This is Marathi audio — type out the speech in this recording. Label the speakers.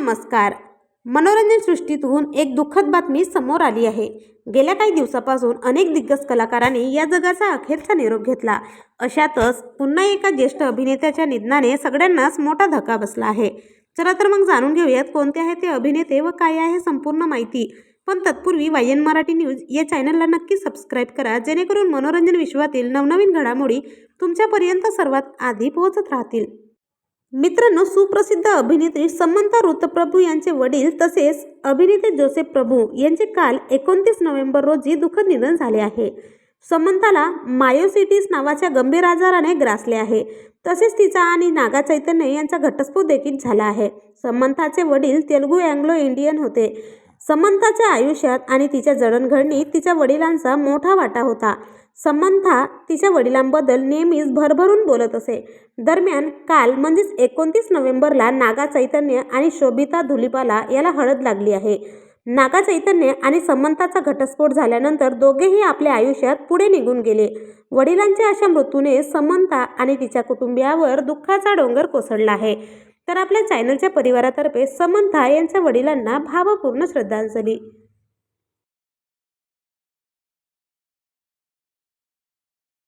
Speaker 1: नमस्कार. मनोरंजन सृष्टीतून एक दुःखद बातमी समोर आली आहे. गेल्या काही दिवसापासून अनेक दिग्गज कलाकारांनी या जगाचा अखेरचा निरोप घेतला. अशातच पुन्हा एका ज्येष्ठ अभिनेत्याच्या निधनाने सगळ्यांनाच मोठा धक्का बसला आहे. चला तर मग जाणून घेऊयात कोणते आहे ते अभिनेते व काय आहे संपूर्ण माहिती. पण तत्पूर्वी वायन मराठी न्यूज या चॅनलला नक्की सबस्क्राईब करा जेणेकरून मनोरंजन विश्वातील नवनवीन घडामोडी तुमच्यापर्यंत सर्वात आधी पोहोचत राहतील. मित्रांनो सुप्रसिद्ध अभिनेत्री समंता ऋतप्रभू यांचे वडील तसेच अभिनेते जोसेफ प्रभू यांचे काल एकोणतीस नोव्हेंबर रोजी दुःखद निधन झाले आहे. समंताला मायोसिटीस नावाच्या गंभीर आजाराने ग्रासले आहे. तसेच तिचा आणि नागा चैतन्य यांचा घटस्फोट देखील झाला आहे. समंताचे वडील तेलुगू अँग्लो इंडियन होते. समंताच्या आयुष्यात आणि तिच्या जडणघडणीत तिच्या वडिलांचा मोठा वाटा होता. समंथा तिच्या वडिलांबद्दल नेहमीच भरभरून बोलत असे. दरम्यान काल म्हणजेच एकोणतीस नोव्हेंबरला नागा चैतन्य आणि शोभिता धुलिपाला याला हळद लागली आहे. नागा चैतन्य आणि समंताचा घटस्फोट झाल्यानंतर दोघेही आपल्या आयुष्यात पुढे निघून गेले. वडिलांच्या अशा मृत्यूने समंता आणि तिच्या कुटुंबियावर दुःखाचा डोंगर कोसळला आहे. तर आपल्या चॅनलच्या परिवारातर्फे समंथा यांच्या वडिलांना भावपूर्ण श्रद्धांजली.